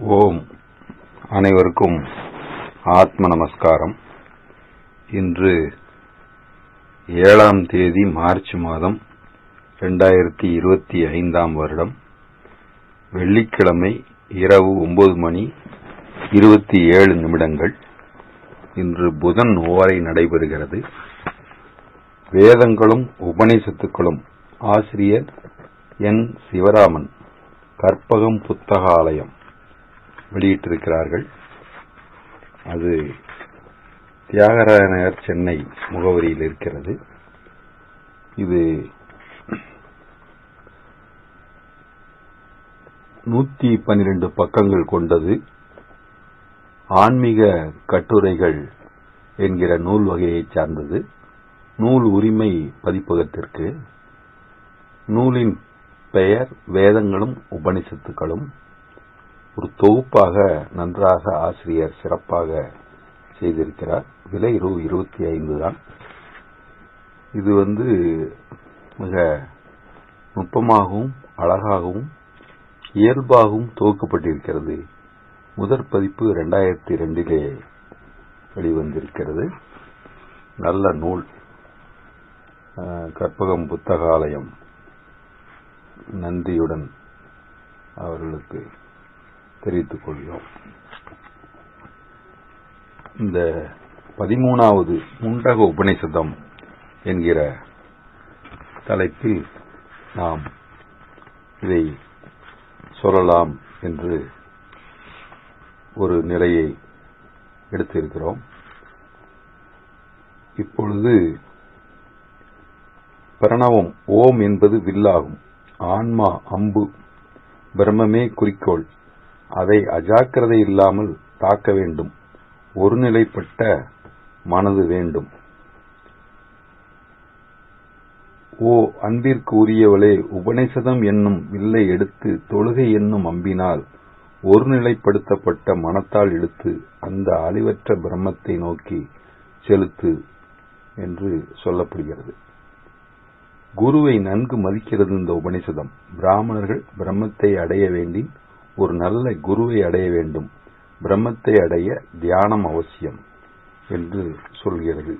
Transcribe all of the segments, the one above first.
ஓம். அனைவருக்கும் ஆத்ம நமஸ்காரம். இன்று ஏழாம் தேதி மார்ச் மாதம் ரெண்டாயிரத்தி இருபத்தி ஐந்தாம் வருடம். வெள்ளிக்கிழமை இரவு ஒன்பது மணி இருபத்தி ஏழு நிமிடங்கள். இன்று புதன் ஓரை நடைபெறுகிறது. வேதங்களும் உபநிஷத்துக்களும் ஆசிரியர் என் சிவராமன் கற்பகம் புத்தகாலயம். வெளியிட்டிருக்கிறார்கள். அது தியாகராய நகர் சென்னை முகவரியில் இருக்கிறது. இது நூத்தி பன்னிரண்டு பக்கங்கள் கொண்டது. ஆன்மீக கட்டுரைகள் என்கிற நூல் வகையைச் சார்ந்தது. நூல் உரிமை பதிப்பகத்திற்கு நூலின் பெயர் வேதங்களும் உபனிஷத்துக்களும் ஒரு தொகுப்பாக நன்றாக ஆசிரியர் சிறப்பாக செய்திருக்கிறார். விலை ரூ இருபத்தி ஐந்து தான். இது வந்து மிக நுட்பமாகவும் அழகாகவும் இயல்பாகவும் துவக்கப்பட்டிருக்கிறது. முதற் பதிப்பு இரண்டாயிரத்தி ரெண்டிலே வெளிவந்திருக்கிறது. நல்ல நூல். கற்பகம் புத்தகாலயம். நன்றியுடன் அவர்களுக்கு தெரிவித்துக் கொள்கிறோம் இந்த பதிமூணாவது முண்டக உபநிஷதம் என்கிற தலைப்பில் நாம் இதை சொல்லலாம் என்று ஒரு நிலையை எடுத்திருக்கிறோம். இப்பொழுது பிரணவம் ஓம் என்பது வில்லாகும். ஆன்மா அம்பு பிரம்மமே குறிக்கோள். அதை அஜாக்கிரதை இல்லாமல் தாக்க வேண்டும். ஒருநிலைப்பட்ட மனது வேண்டும். ஓ அன்பிற்கு உரியவளே உபனிஷதம் என்னும் வில்லை எடுத்து தொழுகை என்னும் அம்பினால் ஒருநிலைப்படுத்தப்பட்ட மனத்தால் எடுத்து அந்த அழிவற்ற பிரம்மத்தை நோக்கி செலுத்து என்று சொல்லப்படுகிறது. குருவை நன்கு மதிக்கிறது இந்த உபனிஷதம் பிராமணர்கள் பிரம்மத்தை அடைய வேண்டி ஒரு நல்ல குருவை அடைய வேண்டும். பிரம்மத்தை அடைய தியானம் அவசியம் என்று சொல்கிறது.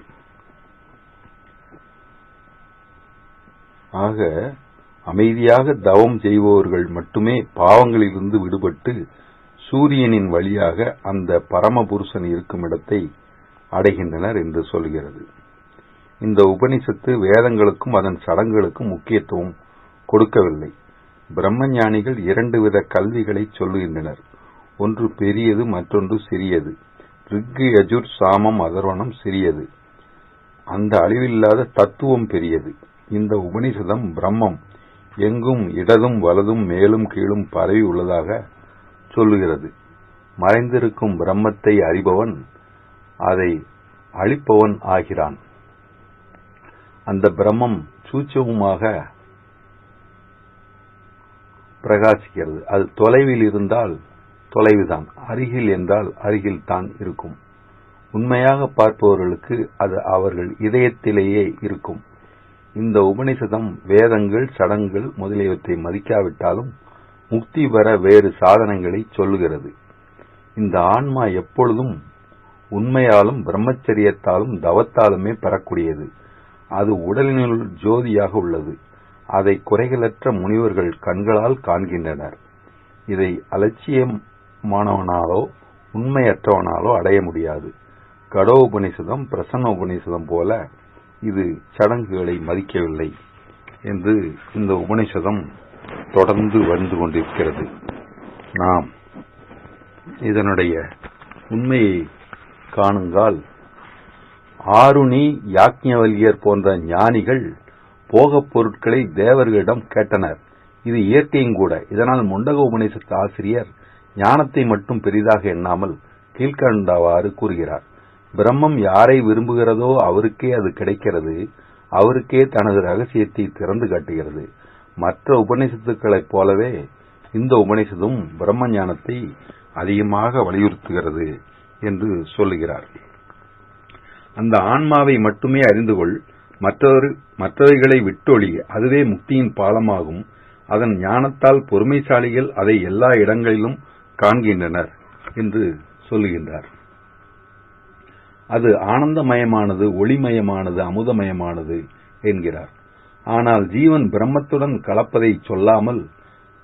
ஆக அமைதியாக தவம் செய்பவர்கள் மட்டுமே பாவங்களிலிருந்து விடுபட்டு சூரியனின் வழியாக அந்த பரமபுருஷன் இருக்கும் இடத்தை அடைகின்றனர் என்று சொல்கிறது. இந்த உபனிஷத்து வேதங்களுக்கும் அதன் சடங்குகளுக்கும் முக்கியத்துவம் கொடுக்கவில்லை. பிரம்மஞானிகள் இரண்டு வித கல்விகளை சொல்லுகின்றனர். ஒன்று பெரியது மற்றொன்று சிறியது. ரிக்கு யஜுர் சாமம் அதர்வனம் சிறியது. அந்த அழிவில்லாத தத்துவம் பெரியது. இந்த உபனிஷதம் பிரம்மம் எங்கும் இடதும் வலதும் மேலும் கீழும் பரவி உள்ளதாக சொல்லுகிறது. மறைந்திருக்கும் பிரம்மத்தை அறிபவன் அதை அழிப்பவன் ஆகிறான். அந்த பிரம்மம் சூட்சமுமாக பிரகாசிக்கிறது. அது தொலைவில் இருந்தால் தொலைவுதான். அருகில் என்றால் அருகில் தான் இருக்கும். உண்மையாக பார்ப்பவர்களுக்கு அது அவர்கள் இதயத்திலேயே இருக்கும். இந்த உபனிஷதம் வேதங்கள் சடங்குகள் முதலியவற்றை மதிக்காவிட்டாலும் முக்தி பெற வேறு சாதனங்களை சொல்லுகிறது. இந்த ஆன்மா எப்பொழுதும் உண்மையாலும் பிரம்மச்சரியத்தாலும் தவத்தாலுமே பெறக்கூடியது. அது உடலினுள் ஜோதியாக உள்ளது. அதை குறைகளற்ற முனிவர்கள் கண்களால் காண்கின்றனர். இதை அலட்சியமானவனாலோ உண்மையற்றவனாலோ அடைய முடியாது. கடோ உபனிஷதம் பிரசன்ன உபனிஷதம் போல இது சடங்குகளை மதிக்கவில்லை என்று இந்த உபனிஷதம் தொடர்ந்து வந்து கொண்டிருக்கிறது. நாம் இதனுடைய உண்மையை காணுங்கால் ஆருணி யாக்ஞவல்யர் போன்ற ஞானிகள் போகப் பொருட்களை தேவர்களிடம் கேட்டனர். இது இயற்கையும் கூட. இதனால் முண்டக உபநிஷத்து ஆசிரியர் ஞானத்தை மட்டும் பெரிதாக எண்ணாமல் கீழ்கண்டவாறு கூறுகிறார். பிரம்மம் யாரை விரும்புகிறதோ அவருக்கே அது கிடைக்கிறது. அவருக்கே தனது ரகசியத்தை திறந்து காட்டுகிறது. மற்ற உபநிஷத்துக்களைப் போலவே இந்த உபநிஷதும் பிரம்ம ஞானத்தை அதிகமாக வலியுறுத்துகிறது என்று சொல்லுகிறார். அந்த ஆன்மாவை மட்டுமே அறிந்து கொள். மற்றவர் மற்றவைகளை விட்டொழிய அதுவே முக்தியின் பாலமாகும். அதன் ஞானத்தால் பொறுமைசாலிகள் அதை எல்லா இடங்களிலும் காண்கின்றனர் என்று சொல்லுகின்றார். அது ஆனந்தமயமானது ஒளிமயமானது அமுதமயமானது என்கிறார். ஆனால் ஜீவன் பிரம்மத்துடன் கலப்பதை சொல்லாமல்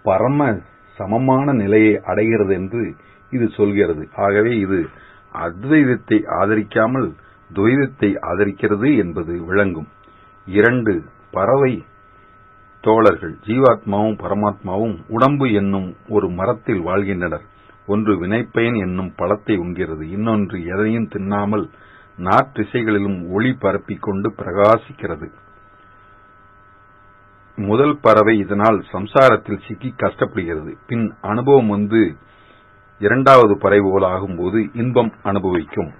பரம சமமான நிலையை அடைகிறது என்று இது சொல்கிறது. ஆகவே இது அத்வைதத்தை ஆதரிக்காமல் துவைதத்தை ஆதரிக்கிறது என்பது விளங்கும். இரண்டு பறவை தோழர்கள் ஜீவாத்மாவும் பரமாத்மாவும் உடம்பு என்னும் ஒரு மரத்தில் வாழ்கின்றனர். ஒன்று வினைப்பயன் என்னும் பழத்தை உண்கிறது. இன்னொன்று எதையும் தின்னாமல் நாற்றிசைகளிலும் ஒளி பரப்பிக் கொண்டு பிரகாசிக்கிறது. முதல் பறவை இதனால் சம்சாரத்தில் சிக்கி கஷ்டப்படுகிறது. பின் அனுபவம் வந்து இரண்டாவது பறவை போல ஆகும்போது இன்பம் அனுபவிக்கும்.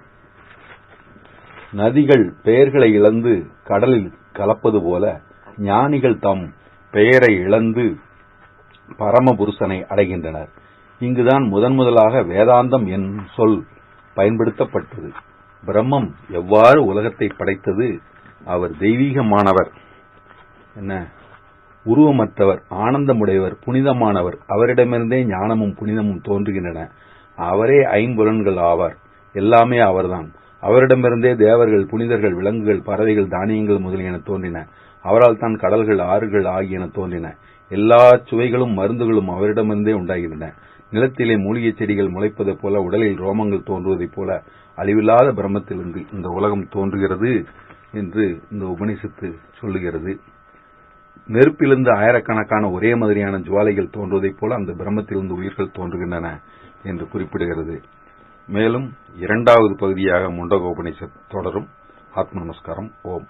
நதிகள் பெயர்களை இழந்து கடலில் கலப்பது போல ஞானிகள் தம் பெயரை இழந்து பரமபுருஷனை அடைகின்றனர். இங்குதான் முதன் முதலாக வேதாந்தம் என்னும் சொல் பயன்படுத்தப்பட்டது. பிரம்மம் எவ்வாறு உலகத்தை படைத்தது? அவர் தெய்வீகமானவர். என்ன? உருவமற்றவர் ஆனந்தமுடையவர் புனிதமானவர். அவரிடமிருந்தே ஞானமும் புனிதமும் தோன்றுகின்றன. அவரே ஐம்புலன்கள் ஆவார். எல்லாமே அவர்தான். அவரிடமிருந்தே தேவர்கள் புனிதர்கள் விலங்குகள் பறவைகள் தானியங்கள் முதலியன தோன்றின. அவரால் தான் கடல்கள் ஆறுகள் ஆகியன தோன்றின. எல்லா சுவைகளும் மருந்துகளும் அவரிடமிருந்தே உண்டாகின்றன நிலத்திலே மூலிகை செடிகள் முளைப்பதைப் போல உடலில் ரோமங்கள் தோன்றுவதைப் போல அழிவில்லாத பிரம்மத்தில் இந்த உலகம் தோன்றுகிறது என்று இந்த உபனிஷத்து சொல்லுகிறது. நெருப்பிலிருந்து ஆயிரக்கணக்கான ஒரே மாதிரியான ஜுவாலைகள் தோன்றுவதைப் போல அந்த பிரம்மத்திலிருந்து உயிர்கள் தோன்றுகின்றன என்று குறிப்பிடுகிறது. மேலும் இரண்டாவது பகுதியாக முண்டகோபனிஷத் தொடரும். ஆத்ம நமஸ்காரம். ஓம்.